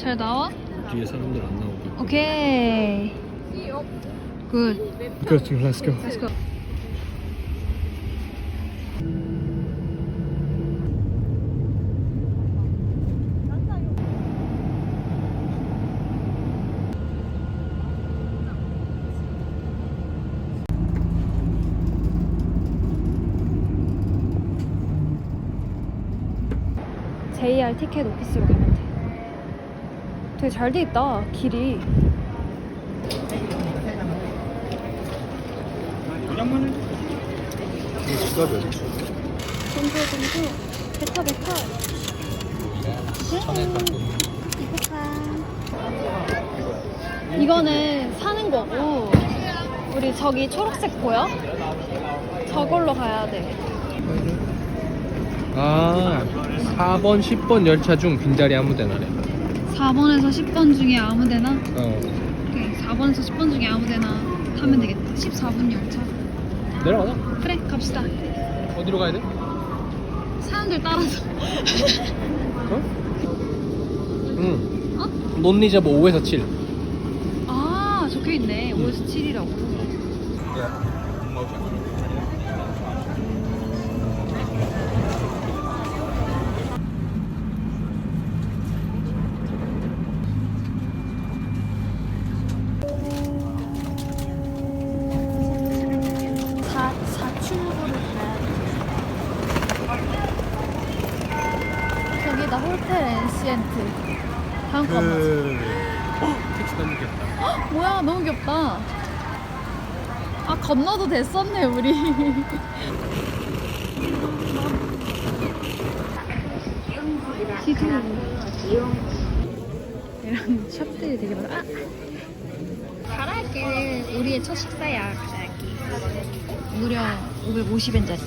잘 나와? 뒤에 사람들 안 나오고. 오케이. 굿. 그렇지, let's go. Let's go. JR 티켓 오피스로 가면 돼. 되게 잘 돼 있다, 길이. 공주 공주 뱉어 뱉어 이거는 사는 거고 우리 저기 초록색 보여? 저걸로 가야 돼 아, 4번, 10번 열차 중 빈자리 아무 데나래. 4번에서 10번 중에 아무 데나 어. 오케이 4번에서 10번 중에 아무 데나 타면 되겠다 14분 열차 내려가자. 그래 갑시다 어디로 가야 돼? 사람들 따라서 어? 응. 어? 논리자보 5에서 7. 아 적혀있네 5에서 7이라고 사, 다음 거 맞아. 택시 너무 귀엽다. 뭐야, 너무 귀엽다. 아, 건너도 됐었네, 우리. 이런 샵들이 되게 많아. 아! 가라아게는 우리의 첫 식사야, 가라아게. 무려 550엔짜리.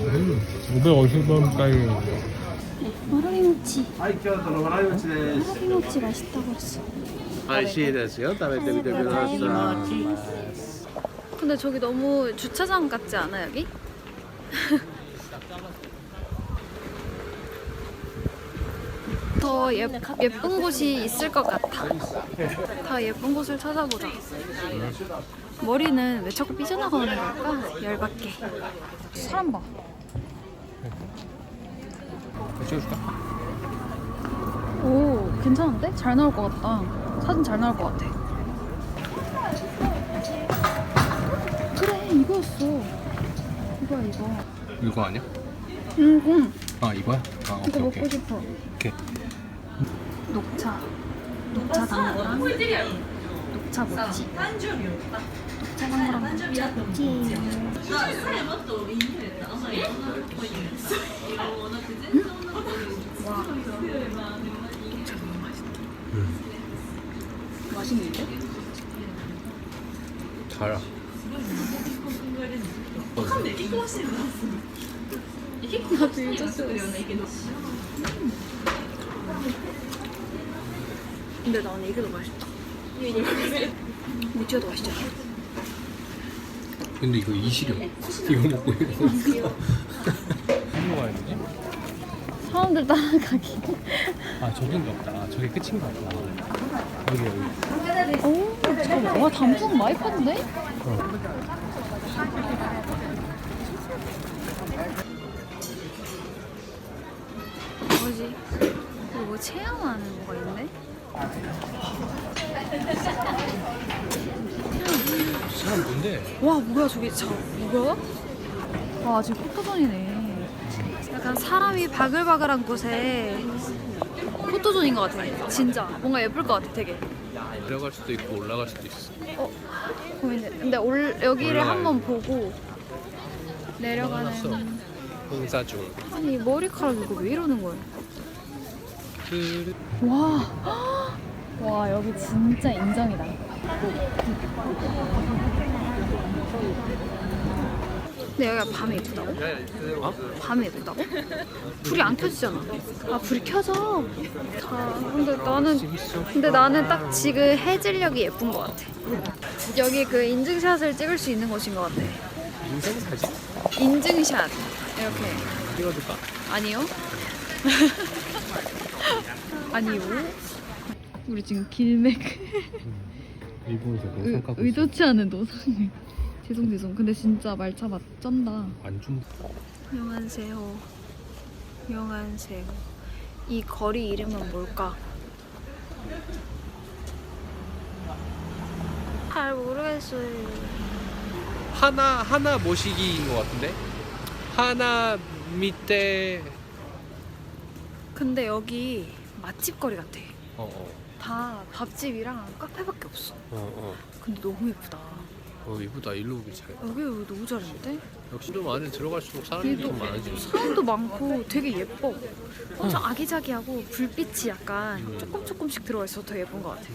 음, 550원까지. 마라리모치. はい、京都のわらび餅です。 마라리모치 맛있다고 했어. 美味しいですよ。食べてみてください。 근데 저기 너무 주차장 같지 않아 여기? 더 예, 예쁜 곳이 있을 것 같아. 더 예쁜 곳을 찾아보자. 머리는 왜 자꾸 삐져나가는 걸까? 열받게. 사람 봐. 찍어줄까? 오, 괜찮은데? 잘 나올 것 같다. 사진 잘 나올 것 같아. 그래, 이거였어. 이거야, 이거. 이거 아니야? 응, 응. 아, 이거야? 아, 이거 오케이, 먹고 오케이. 싶어. 오케이. 녹차. 녹차 당구랑 녹차 모찌. 녹차 당구랑 녹차 모찌 맛있는데? 달아. 나도 잊었어. 근데 나는 이게 더 맛있다. 모찌가 더 맛있잖아. 근데 이거 이시려. 이거 먹고 이거. 어디로 가야 되지? 사람들 따라가기. 아, 저긴가 보다. 아, 저게 끝인가 보다. 여기, 여기. 오, 잠깐만. 와, 담성 많이 팠는데? 뭐지? 이거 뭐 체험하는 거가 있네? 사람 뭔데? 와, 뭐야, 저게 저, 뭐야? 와, 지금 포토존이네. 약간 사람이 바글바글한 곳에 포토존인 것 같아. 진짜. 뭔가 예쁠 것 같아, 되게. 내려갈 수도 있고 올라갈 수도 있어. 어, 고민돼. 근데 올, 여기를 올라가야 한번 보고. 내려가는. 공사 중. 아니, 이 머리카락 이거 왜 이러는 거야? 그 와, 와 여기 진짜 인정이다. 근데 여기가 밤에 예쁘다고? 어? 밤에 예쁘다고? 불이 안 켜지잖아. 아 불이 켜져. 자, 근데 나는 근데 나는 딱 지금 해질녘이 예쁜 것 같아. 여기 그 인증샷을 찍을 수 있는 곳인 것 같아. 인생 사진 인증샷 이렇게. 찍어줄까? 아니요. 아니요. 우리 지금 길맥 일본에서 의, 노상 까고. 의도치 않은 노상을 죄송 죄송 근데 진짜 말차 맛 쩐다 안 준. 영안새우 영안새우 이 거리 이름은 뭘까? 잘 모르겠어요 하나 하나 모시기인 것 같은데. 하나 밑에. 근데 여기 맛집 거리 같아 어 어. 다 밥집이랑 카페밖에 없어 어 어. 근데 너무 예쁘다 어 이쁘다 일로 오길 잘. 여기 여기 너무 잘했는데? 역시 좀 안에 들어갈수록 사람이 좀 많아지지. 사람도 많고 되게 예뻐 엄청 아기자기하고 불빛이 약간 조금 조금씩 들어가 있어서 더 예쁜 것 같아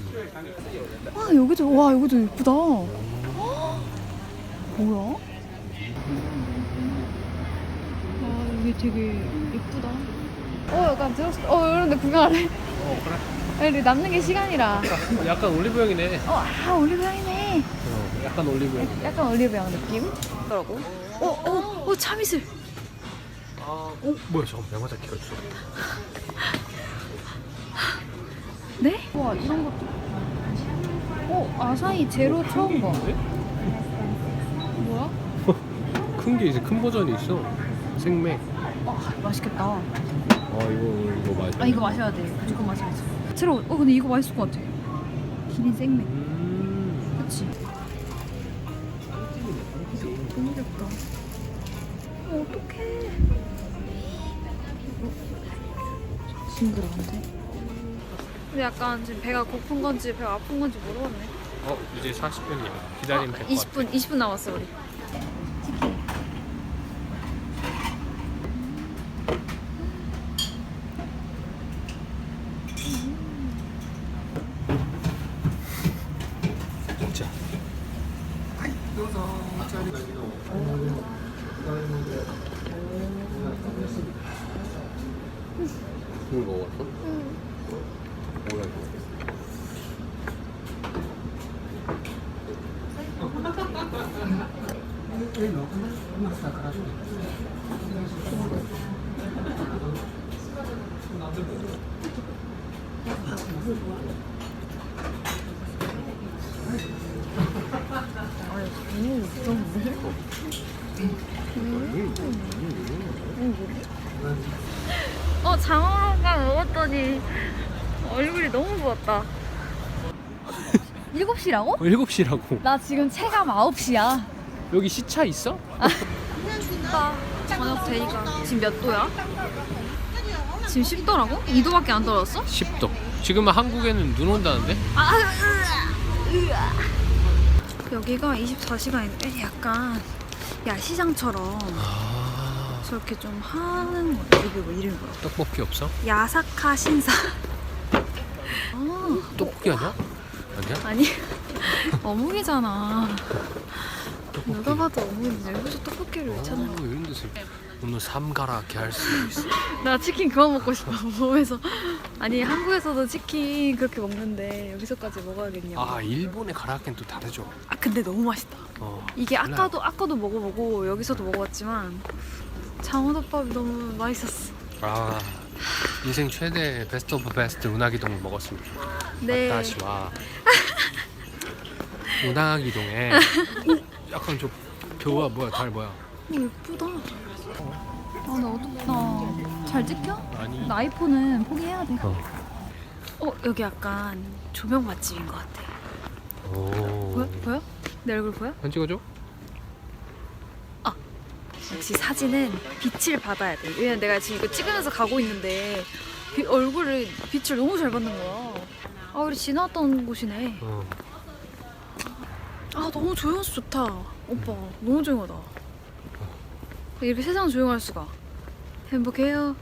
아 여기도 와 여기도 예쁘다 헉, 뭐야? 아 여기 되게 예쁘다 어 약간 들었어 어 이런데 구경할래? 어 그래. 아니 남는 게 시간이라 약간 올리브영이네. 어아 올리브영이네 어 약간 올리브영. 약간 올리브영 느낌? 더라고 어 어 어 참이슬 아, 어 뭐야 잠깐 양화자 키가 있어. 네? 와 이런 것도 어 아사히 제로 처음 봐 뭐야? 큰 게 이제 큰 버전이 있어. 생맥. 아 맛있겠다 아 이거 이거 맞아. 아 이거 마셔야 돼 무조건 마셔야지 새로 워 어 근데 이거 맛있을 것 같아 기린 생맥 음. 그치? 귀엽다 어 어떡해 징그러운데? 근데 약간 지금 배가 고픈 건지 배가 아픈 건지 모르겠네 어 이제 40분이야. 기다리면 될 것 같아. 20분 20분 남았어 우리 이거 먹었어? 응. 이거? 어 장어 가 먹었더니 얼굴이 너무 부었다 7시라고? 어, 7시라고. 나 지금 체감 9시야 여기 시차 있어? 춥다 저녁 데이가 지금 몇 도야? 지금 10도라고? 2도밖에 안 떨어졌어? 10도. 지금은 한국에는 눈 온다는데? 아, 으아, 으아. 여기가 24시간인데 약간 야시장처럼 아. 저렇게 좀 하는 거야 이게 뭐 이름이 뭐야? 떡볶이 없어? 야사카 신사 아, 떡볶이 아니야? 아니야? 아니 어묵이잖아 누가 봐도 어묵인데 여기서 떡볶이를 왜 찾는 어, 이런 데서 오늘 삼가랗게 할수 있어. 나 치킨 그만 먹고 싶어 몸에서 아니 한국에서도 치킨 그렇게 먹는데 여기서까지 먹어야겠냐고 아 일본의 가라아케는 또 다르죠. 아 근데 너무 맛있다 어. 이게 달라요. 아까도 아까도 먹어보고 여기서도 먹어봤지만 장어덮밥이 너무 맛있었어 아 인생 최대 베스트 오브 베스트 운하기동을 먹었습니다. 네 다시 와. 운하기동에 오, 약간 저 겨우야 뭐야 달 뭐야? 오, 예쁘다 아 나 어둡다 잘 찍혀? 아니. 나 아이폰은 포기해야 돼 어. 어 여기 약간 조명 맛집인 것 같아 오. 보여? 보여? 내 얼굴 보여? 한 찍어줘? 역시 사진은 빛을 받아야 돼. 왜냐면 내가 지금 이거 찍으면서 가고 있는데 비- 얼굴을 빛을 너무 잘 받는 거야. 아 우리 지나왔던 곳이네. 어. 아 너무 조용해서 좋다. 오빠 너무 조용하다. 이렇게 세상 조용할 수가. 행복해요.